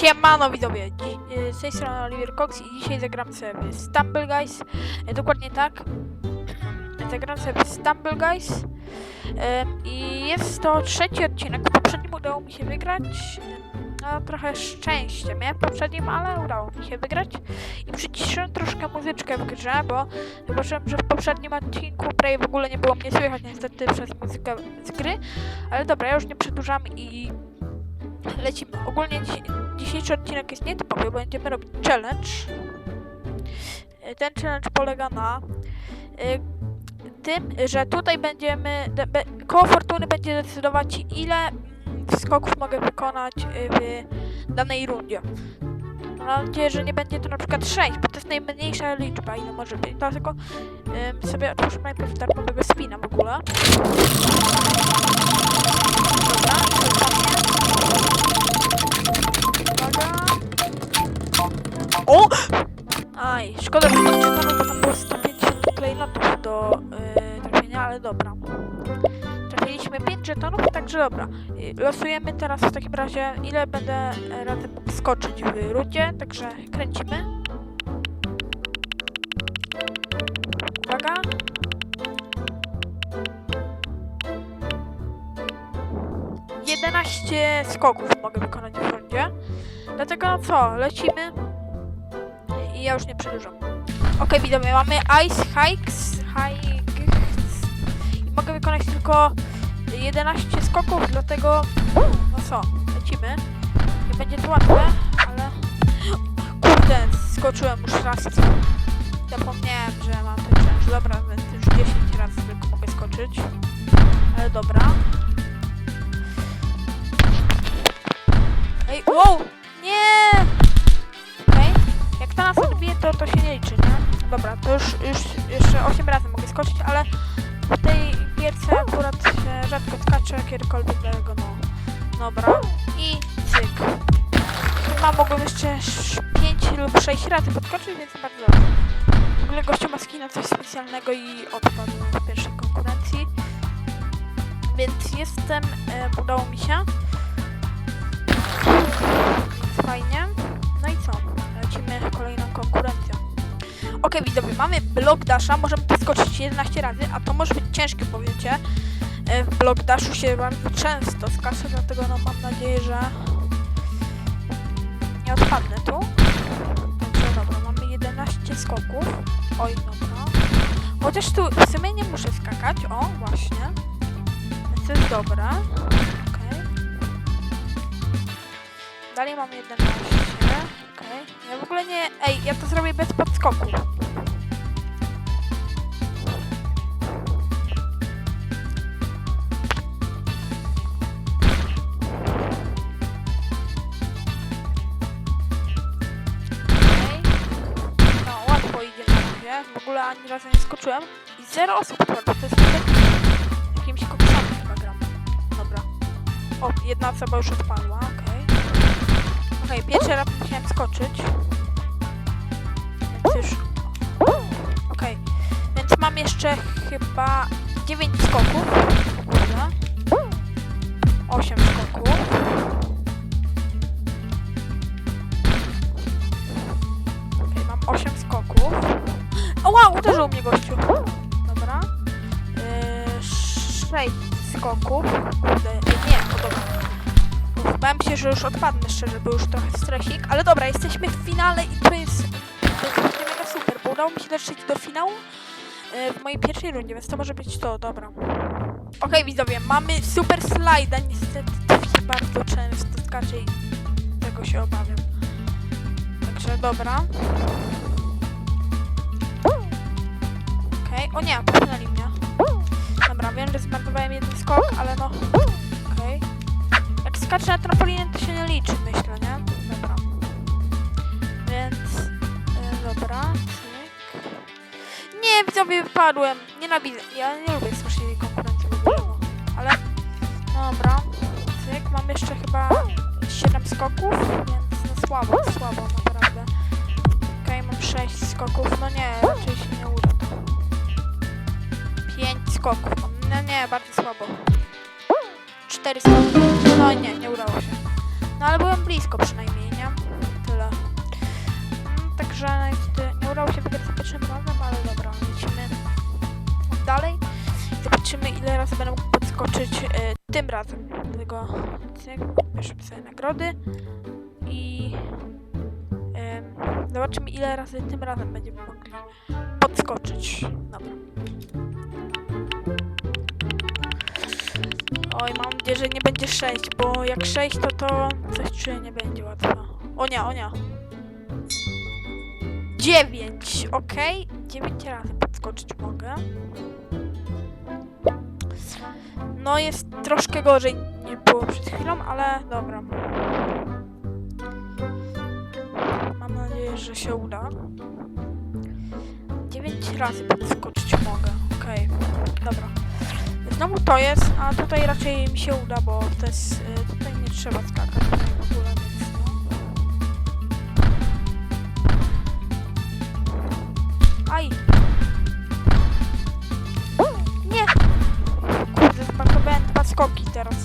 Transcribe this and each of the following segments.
Siemano widzowie, Dzi- y, z tej strony Oliver Cox i dzisiaj zagram sobie Stumble Guys, Y, dokładnie tak, zagram sobie Stumble Guys. Y, i jest to trzeci odcinek, w poprzednim udało mi się wygrać, no trochę szczęście miałem poprzednim, ale udało mi się wygrać i przyciszyłem troszkę muzyczkę w grze, bo zobaczyłem, że w poprzednim odcinku prawie w ogóle nie było mnie słychać niestety przez muzykę z gry, ale dobra, ja już nie przedłużam i lecimy. Ogólnie dziś, dzisiejszy odcinek jest nietypowy, bo będziemy robić challenge. E, Ten challenge polega na y, tym, że tutaj będziemy, be, koło fortuny będzie decydować ile skoków mogę wykonać y, w danej rundzie. Mam nadzieję, że nie będzie to na przykład 6, bo to jest najmniejsza liczba, ile może być. Dlatego ym, sobie otwórzmy najpierw darmowego spina w ogóle. Dobra. Uwaga. O! Aj, szkoda, że nie czytano, bo tam było 150 klejnotów do yy, trafienia, ale dobra. Trafiliśmy 5 żetonów, także dobra. Y, Losujemy teraz w takim razie, ile będę razy skoczyć w rudzie, także kręcimy. Uwaga. Jedenaście skoków mogę wykonać w rundzie. Dlatego co, lecimy. I ja już nie przedłużam. Okej, widzowie, mamy Ice Hikes, Hikes. I mogę wykonać tylko 11 skoków, dlatego no co, lecimy. Nie będzie to łatwe, ale kurde, skoczyłem już raz. Zapomniałem, że mam ten challenge. Dobra, więc już 10 razy tylko mogę skoczyć. Ale dobra. Ej, wow! Nie! Okej. Jak to nas odbije, to to się nie liczy, nie? Dobra, to już, już jeszcze 8 razy mogę skoczyć, ale w tej gierce akurat rzadko skacze, kiedykolwiek dlatego no. Dobra. I cyk. Chyba mogłem jeszcze 5 lub 6 razy podskoczyć, więc bardzo dobrze. W ogóle gościu ma skina coś specjalnego i odpadł w pierwszej konkurencji. Więc jestem, e, udało mi się. Więc fajnie. No i co? Lecimy kolejną konkurencją. Ok, widzowie, mamy blok dasha, możemy podskoczyć 11 razy, a to może być ciężkie, powiecie. E, W blok dashu się bardzo często skacze, dlatego no mam nadzieję, że nie odpadnę tu. Także dobra, mamy 11 skoków. Oj, dobra. Chociaż tu w sumie nie muszę skakać, o, właśnie. Więc jest dobre. Okej. Dalej mam 11. Okej. Ja w ogóle nie... Ej, ja to zrobię bez podskoku. Ani razu nie skoczyłem. I zero osób odpadło. To jest tak jakimś koksami chyba gram. Dobra. O, jedna osoba już odpadła, okej. Okej, pierwszy raz musiałem skoczyć. Więc już... Okej, więc mam jeszcze chyba 9 skoków. Kurde. 8 skoków. Uderzył mnie gościu. Dobra. Yy, 6 skoków. Nie, o dobra. Bałem się, że już odpadnę szczerze, był już trochę stresik, ale dobra, jesteśmy w finale i to jest, to jest mega super, bo udało mi się dotrzeć do finału e, w mojej pierwszej rundzie, więc to może być to, dobra. Okej widzowie, mamy super slajda, niestety to się bardzo często skacze i tego się obawiam. Także dobra. Okej, o nie, popchnęli mnie. Dobra, wiem, że zmarnowałem jeden skok, ale no, okej. Jak skacze na trampolinie, to się nie liczy, myślę, nie? Dobra. Więc, y, dobra, cyk. Nie, widzowie, wypadłem. Nienawidzę. Ja nie lubię straszliwej konkurencji. Ale, dobra, cyk. Mam jeszcze chyba 7 skoków, więc no słabo, słabo, naprawdę. Okej, mam 6 skoków. No nie skoków. No nie, bardzo słabo. 4 skoki. No nie, nie udało się. No ale byłem blisko przynajmniej, nie? Tyle. Mm, Także nie udało się wygrać za pierwszym razem, ale dobra, lecimy dalej. Zobaczymy ile razy będę mógł podskoczyć e, tym razem. Dlatego bierzemy sobie nagrody i em, zobaczymy ile razy tym razem będziemy mogli podskoczyć. Że nie będzie 6, bo jak 6 to to coś czuję nie będzie łatwo. O nie, o nie. 9, ok? 9 razy podskoczyć mogę. No jest troszkę gorzej nie było przed chwilą, ale dobra. Mam nadzieję, że się uda. 9 razy podskoczyć mogę. Znowu to jest, a tutaj raczej mi się uda, bo to jest, y, tutaj nie trzeba skakać w ogóle. Aj! Nie! Kurde, zmarnowałem dwa skoki teraz.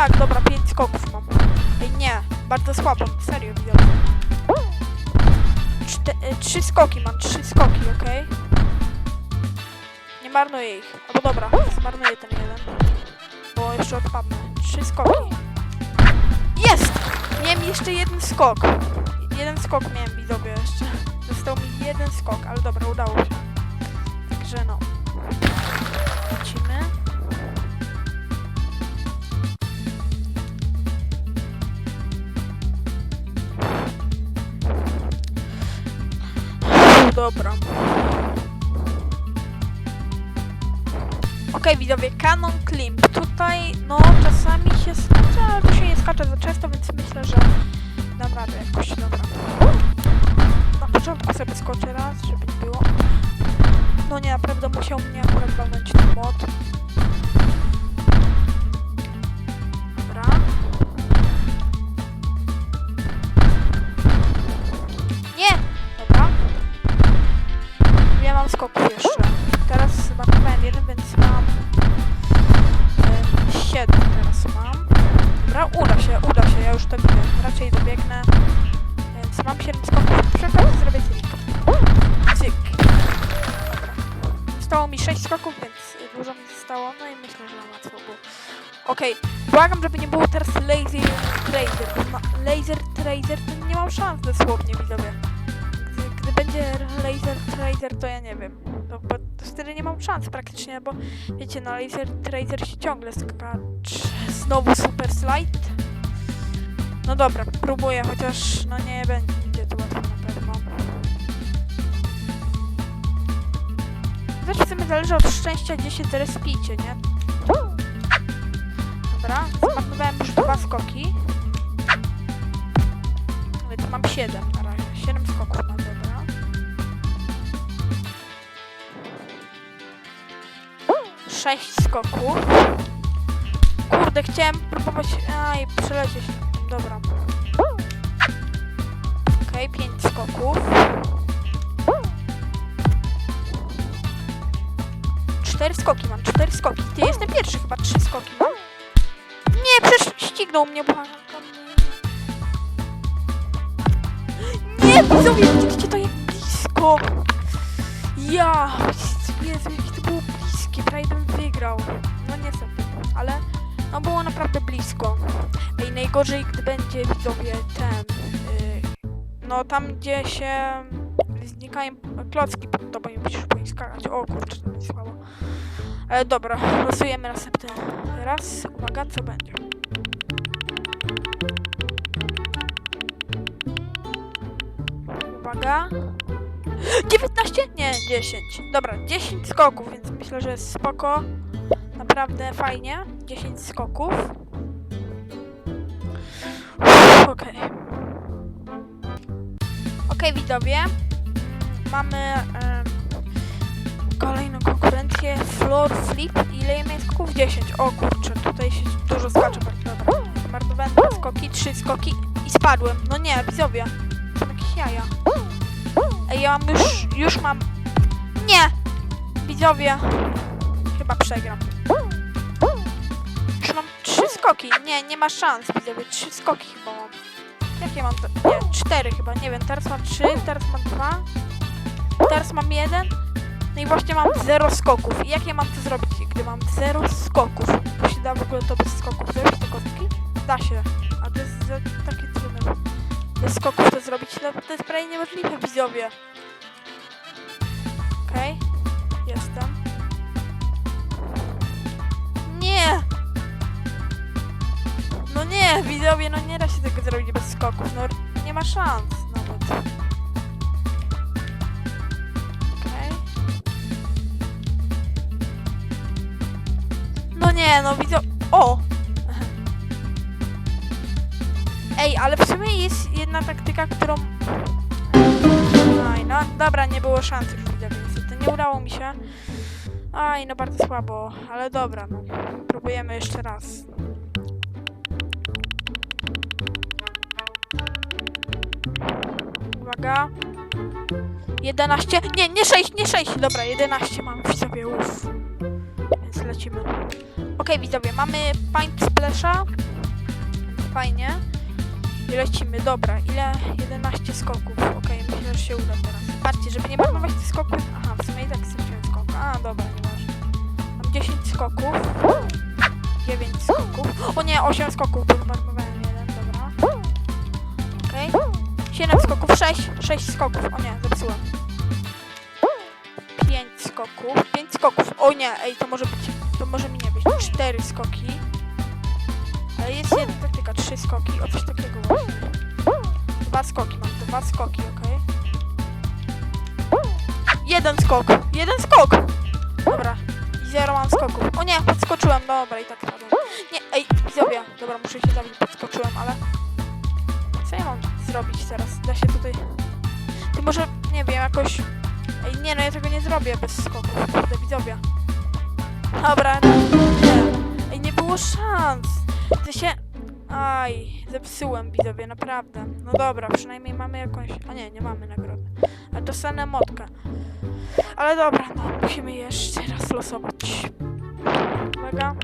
Jak. Dobra, pięć skoków mam. Ej, nie. Bardzo słabo. Serio, widzę. Czte y, trzy skoki mam. Trzy skoki, okej? Nie marnuję ich. Albo dobra, zmarnuję ten jeden. Bo jeszcze odpadnę. Trzy skoki. Jest! Miałem jeszcze jeden skok. Jeden skok miałem widzowie jeszcze. Został mi jeden skok, ale dobra, udało się. Także no. Lecimy. Dobra. Okej, widzowie, Canon Climb. Tutaj, no, czasami się skacze, ale tu się nie skacze za często, więc myślę, że dam radę jakoś, dobra. Na początku sobie skoczę raz, żeby nie było. No nie, naprawdę musiał mnie akurat walnąć ten mod. Skoków jeszcze. Teraz zmarnowałem jeden, więc mam... em, Siedem teraz mam. Dobra, uda się, uda się, ja już to widzę. Raczej dobiegnę. Więc mam 7 skoków. Okazji zrobię cyk. Cyk. Dobra. Zostało mi 6 skoków, więc dużo mi zostało. No i myślę, że łatwo było. Okej, błagam, żeby nie było Laser Trader, to ja nie wiem. No, bo wtedy nie mam szans praktycznie, bo wiecie, na Laser Trader się ciągle skacze. Znowu Super Slide. No dobra, próbuję, chociaż no nie będzie to łatwo na pewno. Też w sumie zależy od szczęścia, gdzie się zrespicie, nie? Dobra, zmarnowałem już dwa skoki. Więc mam 7 na razie. 7 skoków 6 skoków. Kurde, chciałem próbować... Aj, przelecieć. Dobra. Okej, okay, 5 skoków. 4 skoki mam, 4 skoki. Ty jestem pierwszy chyba, 3 skoki mam. Nie, przecież ścignął mnie błagam. Nie, widzowie, widzicie to jak blisko. Ja no niestety, ale no było naprawdę blisko. Ej, najgorzej, gdy będzie widzowie ten, y, no tam gdzie się znikają klocki pod tobą i musisz po skakać. O kurczę, to jest słabo. E, dobra, losujemy następny raz. Uwaga, co będzie? Uwaga. 19? Nie, 10. Dobra, 10 skoków, więc myślę, że jest spoko. Naprawdę fajnie. 10 skoków. Okej. Okej, widzowie. Mm, Mamy kolejną konkurencję. Floor flip. Ile miałem skoków? 10. O kurczę, tutaj się dużo skacze. Zdobędę dwa skoki, trzy skoki i spadłem. No nie, widzowie. To jakieś jaja. Ej, ja mam już, już mam... Nie! Widzowie. Chyba przegram. Skoki. Nie, nie ma szans, widzowie. Trzy skoki chyba mam. Jakie mam? te- Nie, cztery chyba. Nie wiem, teraz mam trzy, teraz mam dwa. Teraz mam jeden. No i właśnie mam zero skoków. I jak ja mam to zrobić, gdy mam zero skoków? To się da w ogóle to bez skoków zrobić te kostki? Da się. A to jest takie trudne. Bez skoków to zrobić, no to jest prawie niemożliwe, widzowie. Okej. Jestem. Nie, widzowie, no nie da się tego zrobić bez skoków. No nie ma szans nawet. Okej. No nie, no widzę. O! Ej, ale w sumie jest jedna taktyka, którą. Aj, no dobra, nie było szans już widzę, niestety nie udało mi się. Aj, no bardzo słabo, ale dobra, no. Próbujemy jeszcze raz. Uwaga. 11. Nie, nie 6, nie 6. Dobra, 11 mam w sobie, uff. Więc lecimy. Okej, widzowie, mamy Paint Splasha. Fajnie. I lecimy, dobra. Ile? 11 skoków. Okej, myślę, że się uda teraz. Patrzcie, żeby nie marnować tych skoków. Aha, w sumie i tak straciłem skok. A, dobra, nieważne. Mam 10 skoków. 9 skoków. O nie, 8 skoków, bo zmarnowałem 7 skoków, 6. 6 skoków. O nie, zepsułem. 5 skoków. 5 skoków. O nie, ej, to może być. To może mi nie być. 4 skoki. Ale jest jedna taktyka, 3 skoki. O coś takiego właśnie. Dwa skoki mam, dwa skoki, okej. Jeden skok, jeden skok! Dobra, i zero mam skoków. O nie, podskoczyłem, dobra i tak spadłem. Nie, ej, widzowie, dobra, muszę się zabić, podskoczyłem, ale... Co ja mam zrobić teraz? Da się tutaj... Ty może, nie wiem, jakoś... Ej, nie no, ja tego nie zrobię bez skoków, kurde, widzowie. Dobra, no, nie. Ej, nie było szans. Ty się... Aj, zepsułem widzowie, naprawdę. No dobra, przynajmniej mamy jakąś... A nie, nie mamy nagrody. A dostanę motkę. Ale dobra, no, musimy jeszcze raz losować. Uwaga.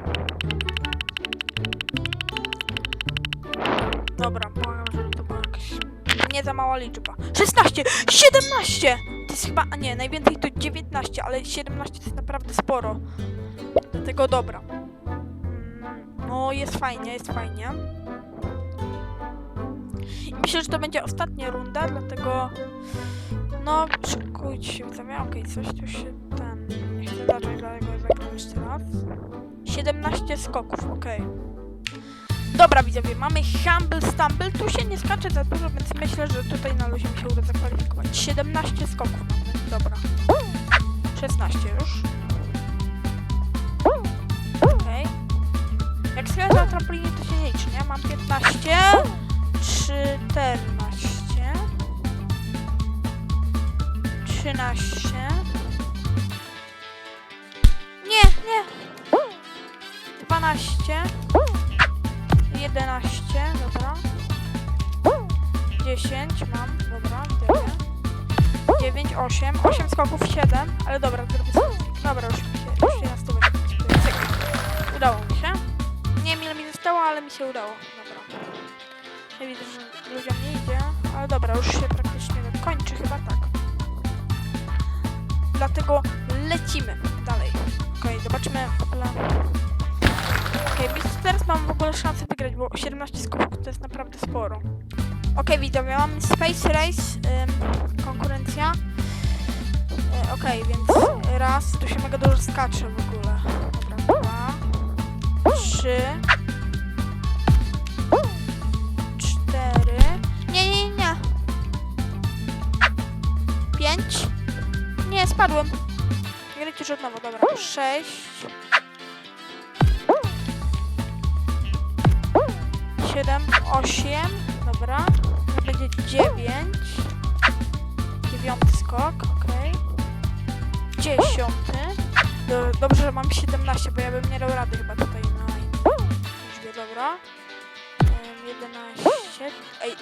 Dobra, błagam, nie za mała liczba. 16! 17! To jest chyba, a nie, najwięcej to 19, ale 17 to jest naprawdę sporo. Dlatego dobra. Mm, No, jest fajnie, jest fajnie. Myślę, że to będzie ostatnia runda, dlatego no, szykujcie się widzowie. Okej, coś tu się ten... Nie chcę zacząć, dlatego zagram jeszcze raz. 17 skoków, okej. Dobra widzowie, mamy Humble Stumble. Tu się nie skacze za dużo, więc myślę, że tutaj na luzie mi się uda zakwalifikować. 17 skoków mamy, dobra. 16 już. Ale mi się udało. Dobra. Ja widzę, że ludziom nie idzie, ale dobra, już się praktycznie kończy, chyba tak. Dlatego lecimy dalej. Okej, zobaczmy w ogóle. Okej, okay, teraz mam w ogóle szansę wygrać, bo 17 skoków to jest naprawdę sporo. Okej, widzowie, mam Space Race, ym, konkurencja. Y, Okej, więc raz, tu się mega dużo skacze w ogóle. Dobra, dwa, trzy, spadłem. Grajcie już od nowa, dobra, sześć, siedem, osiem, dobra, to będzie dziewięć, dziewiąty skok, okej, dziesiąty, Do, dobrze, że mam 17, bo ja bym nie dał rady chyba tutaj na liczbie, dobra, 11. Ej,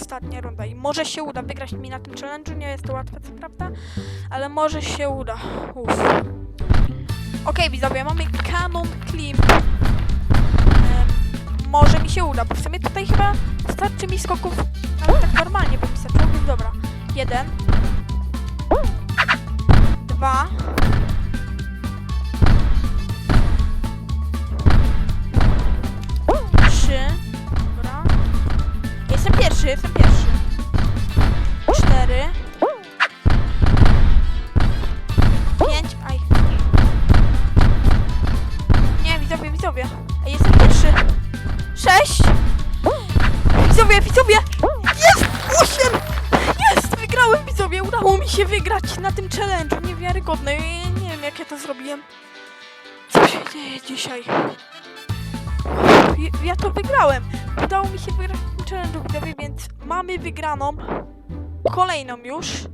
ostatnia runda i może się uda wygrać mi na tym challenge'u, nie jest to łatwe co prawda, ale może się uda. Uff. Okej widzowie, mamy Canon Climb. Em, może mi się uda, bo w sumie tutaj chyba starczy mi skoków nawet tak normalnie, więc dobra. Jeden. Dwa. Jestem wygraną. Kolejną już.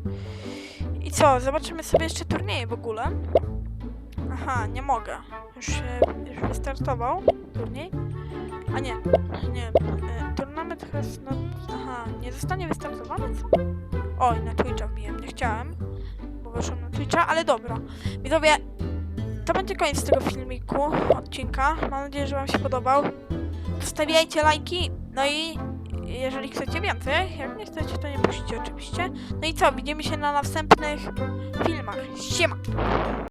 I co? Zobaczymy sobie jeszcze turnieje w ogóle. Aha, nie mogę. Już, już wystartował turniej. A nie, nie. E, turnament chyba... No, aha, nie zostanie wystartowany, co? Oj, na Twitcha wbiłem. Nie chciałem, bo weszłam na Twitcha, ale dobra. Widzowie, to będzie koniec tego filmiku, odcinka. Mam nadzieję, że wam się podobał. Zostawiajcie lajki, no i jeżeli chcecie więcej, jak nie chcecie, to nie musicie oczywiście. No i co, widzimy się na następnych filmach. Siema!